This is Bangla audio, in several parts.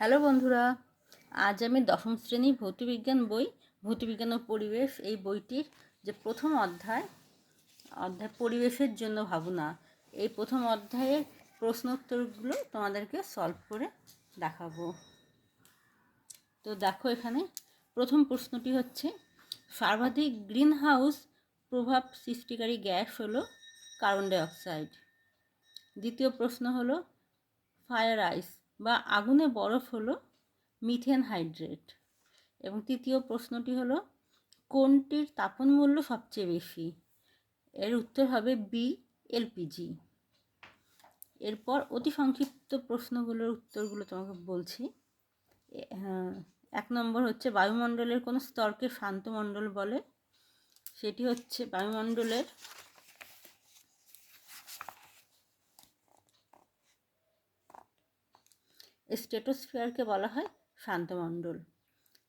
হ্যালো বন্ধুরা, আজ আমি দশম শ্রেণি ভৌতবিজ্ঞান বই, ভৌতবিজ্ঞান ও পরিবেশ এই বইটির যে প্রথম অধ্যায় অধ্যায় পরিবেশের জন্য ভাবনা, এই প্রথম অধ্যায়ের প্রশ্ন উত্তরগুলো তোমাদেরকে সলভ করে দেখাবো। তো দেখো এখানে, প্রথম প্রশ্নটি হচ্ছে, সর্বাধিক গ্রিন হাউস প্রভাব সৃষ্টিকারী গ্যাস হলো কার্বন ডাইঅক্সাইড। দ্বিতীয় প্রশ্ন হলো, ফায়ার আইস। বা আগুনে বরফ হলো মিথেন হাইড্রেট। এবং তৃতীয় প্রশ্নটি হলো কোনটির তাপন মূল্য সবচেয়ে বেশি? এর উত্তর হবে বি এলপিজি এরপর অতি সংক্ষিপ্ত প্রশ্নগুলোর উত্তরগুলো তোমাকে বলছি। হ্যাঁ, এক নম্বর হচ্ছে বায়ুমণ্ডলের কোনো স্তরকে শান্ত মণ্ডল বলে? সেটি হচ্ছে বায়ুমণ্ডলের স্টেটোস্ফিয়ারকে বলা হয় শান্তমণ্ডল।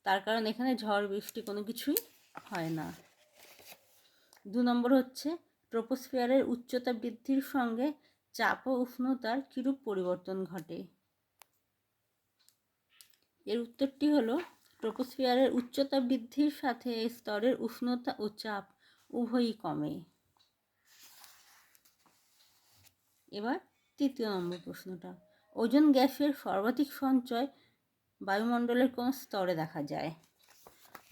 তার কারণ এখানে ঝড়, বৃষ্টি কোনো কিছুই হয় না। দু নম্বর হচ্ছে, ট্রোপোস্ফিয়ারের উচ্চতা বৃদ্ধির সঙ্গে চাপ ও উষ্ণতার কিরূপ পরিবর্তন ঘটে? এর উত্তরটি হলো, ট্রোপোস্ফিয়ারের উচ্চতা বৃদ্ধির সাথে স্তরের উষ্ণতা ও চাপ উভয়ই কমে। এবার তৃতীয় নম্বর প্রশ্নটা। ওজন গ্যাসের সর্বাধিক সঞ্চয় বায়ুমণ্ডলের কোন স্তরে দেখা যায়?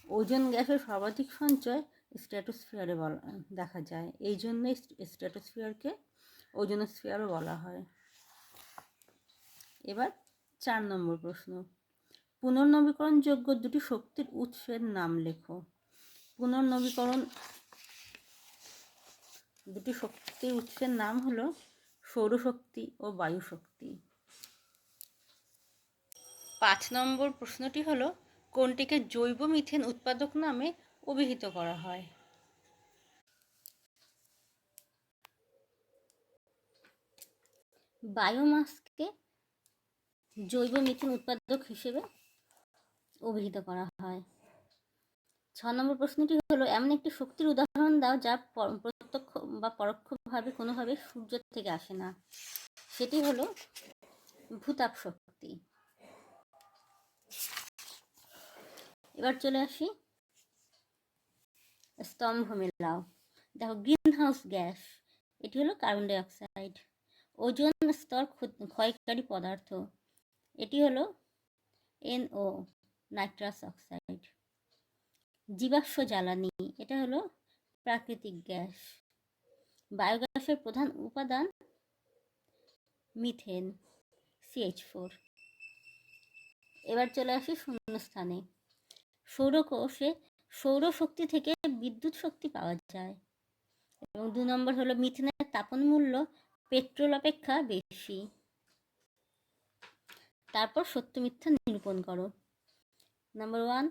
ওজন গ্যাসের সর্বাধিক সঞ্চয় স্ট্র্যাটোস্ফিয়ারে বলা, দেখা যায়। এই জন্যই স্ট্র্যাটোস্ফিয়ারকে ওজোনোস্ফিয়ারও বলা হয়। এবার চার নম্বর প্রশ্ন। পুনর্নবীকরণযোগ্য দুটি শক্তির উৎসের নাম লেখো। পুনর্নবীকরণ দুটি শক্তির উৎসের নাম হলো সৌরশক্তি ও বায়ুশক্তি। পাঁচ নম্বর প্রশ্নটি হলো, কোনটিকে জৈব মিথেন উৎপাদক নামে অভিহিত করা হয়? বায়োমাসকে জৈব মিথেন উৎপাদক হিসেবে অভিহিত করা হয়। ছ নম্বর প্রশ্নটি হলো, এমন একটি শক্তির উদাহরণ দাও যা প্রত্যক্ষ বা পরোক্ষভাবে কোনোভাবে সূর্য থেকে আসে না। সেটি হলো ভূতাপ শক্তি এবার চলে আসি। স্তম্ভ মেলাও দেখো গ্রিন হাউস গ্যাস এটি হলো কার্বন ডাইঅক্সাইড ওজন স্তর ক্ষয়কারী পদার্থ। এটি হলো এনও নাইট্রাস অক্সাইড জীবাশ্ম জ্বালানি, এটা হলো প্রাকৃতিক গ্যাস। বায়োগ্যাসের প্রধান উপাদান মিথেন সিএইচ ফোর এবার চলে আসি শূন্যস্থানে। সৌরকোষে সৌরশক্তি থেকে বিদ্যুৎ শক্তি পাওয়া যায়। এবং দু নম্বর হলো মিথেনের তাপন মূল্য পেট্রোল অপেক্ষা বেশি। তারপর সত্য মিথ্যা নিরূপণ করো। নাম্বার ওয়ান,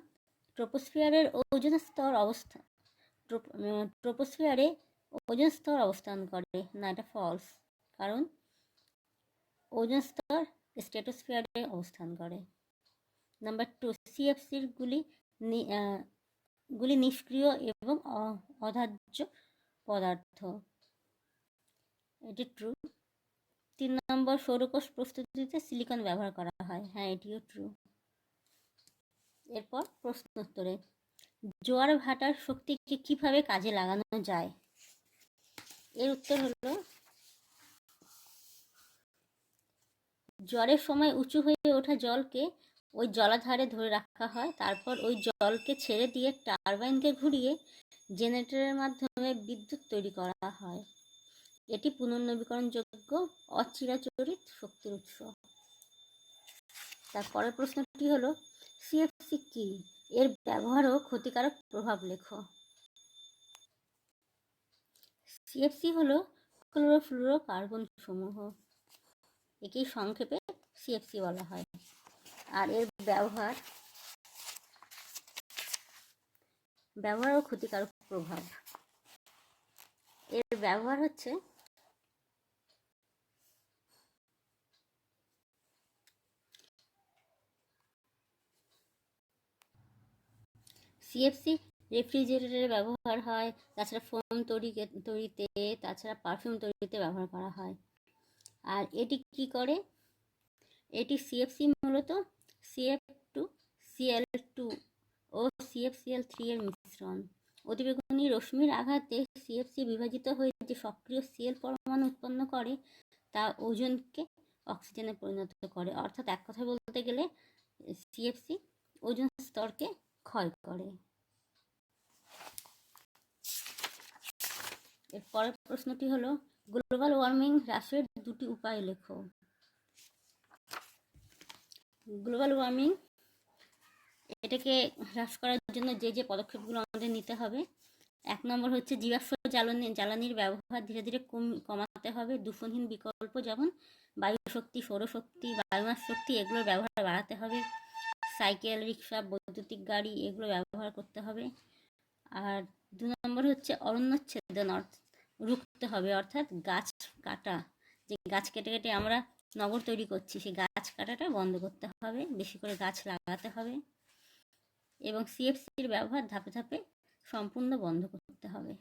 ট্রোপোস্ফিয়ারের ওজন স্তর অবস্থান ট্রোপোস্ফিয়ারে ওজন স্তর অবস্থান করে না এটা ফলস। কারণ ওজন স্তর স্ট্র্যাটোস্ফিয়ারে অবস্থান করে। নাম্বার টু, সিএফসির গুলি গুলি নিষ্ক্রিয় এবং অধার্য পদার্থ। এটি ট্রু তিন নম্বর সৌরকোষ প্রস্তুতিতে সিলিকন ব্যবহার করা হয়। হ্যাঁ এটিও ট্রু এরপর প্রশ্ন উত্তরে জোয়ার ভাটার শক্তিকে কীভাবে কাজে লাগানো যায়? এর উত্তর হলো জ্বরের সময় উঁচু হয়ে ওঠা জলকে ওই জলাধারে ধরে রাখা হয়। তারপর ওই জলকে ছেড়ে দিয়ে টারবাইনকে ঘুরিয়ে জেনারেটরের মাধ্যমে বিদ্যুৎ তৈরি করা হয়। এটি পুনর্নবীকরণযোগ্য অচিরাচরিত শক্তির উৎস। তারপরের প্রশ্নটি হলো, সিএফসি কি? এর ব্যবহার ও ক্ষতিকারক প্রভাব লেখো। সিএফসি হলো ক্লোরোফ্লুরো কার্বন সমূহ একেই সংক্ষেপে সিএফসি বলা হয়। আর এর ব্যবহার ব্যবহার ও ক্ষতিকারক প্রভাব। এর ব্যবহার হচ্ছে সিএফসি রেফ্রিজারেটরে ব্যবহার হয়, তাছাড়া ফোম তৈরি তৈরিতে, তাছাড়া পারফিউম তৈরিতে ব্যবহার করা হয়। আর এটি কি করে? এটি সিএফসি মূলত সিএফ টু সিএল টু ও সিএফসিএল থ্রি এর মিশ্রণ। অতিবেগুনি রশ্মির আঘাতে সিএফসি বিভাজিত হয়ে যে সক্রিয় সিএল পরমাণু উৎপন্ন করে, তা ওজনকে অক্সিজেনে পরিণত করে। অর্থাৎ এক কথায় বলতে গেলে সিএফসি ওজন স্তরকে ক্ষয় করে। এর পরের প্রশ্নটি হলো, গ্লোবাল ওয়ার্মিং হ্রাসের দুটি উপায় লেখো। গ্লোবাল ওয়ার্মিং এটাকে হ্রাস করার জন্য যে যে পদক্ষেপগুলো আমাদের নিতে হবে। এক নম্বর হচ্ছে জীবাশ্ম জ্বালানি, জ্বালানির ব্যবহার ধীরে ধীরে কম, কমাতে হবে। দূষণহীন বিকল্প যেমন বায়ু শক্তি সৌরশক্তি, বায়োমাস শক্তি, এগুলোর ব্যবহার বাড়াতে হবে। সাইকেল, রিক্সা, বৈদ্যুতিক গাড়ি, এগুলো ব্যবহার করতে হবে। আর দু নম্বর হচ্ছে অরণ্যচ্ছেদন রুখতে হবে। অর্থাৎ গাছ কাটা, যে গাছ কেটে কেটে আমরা নগর তৈরি করছি। সেই গাছ কাটাটা বন্ধ করতে হবে, বেশি করে গাছ লাগাতে হবে এবং সিএফসির ব্যবহার ধাপে ধাপে সম্পূর্ণ বন্ধ করতে হবে।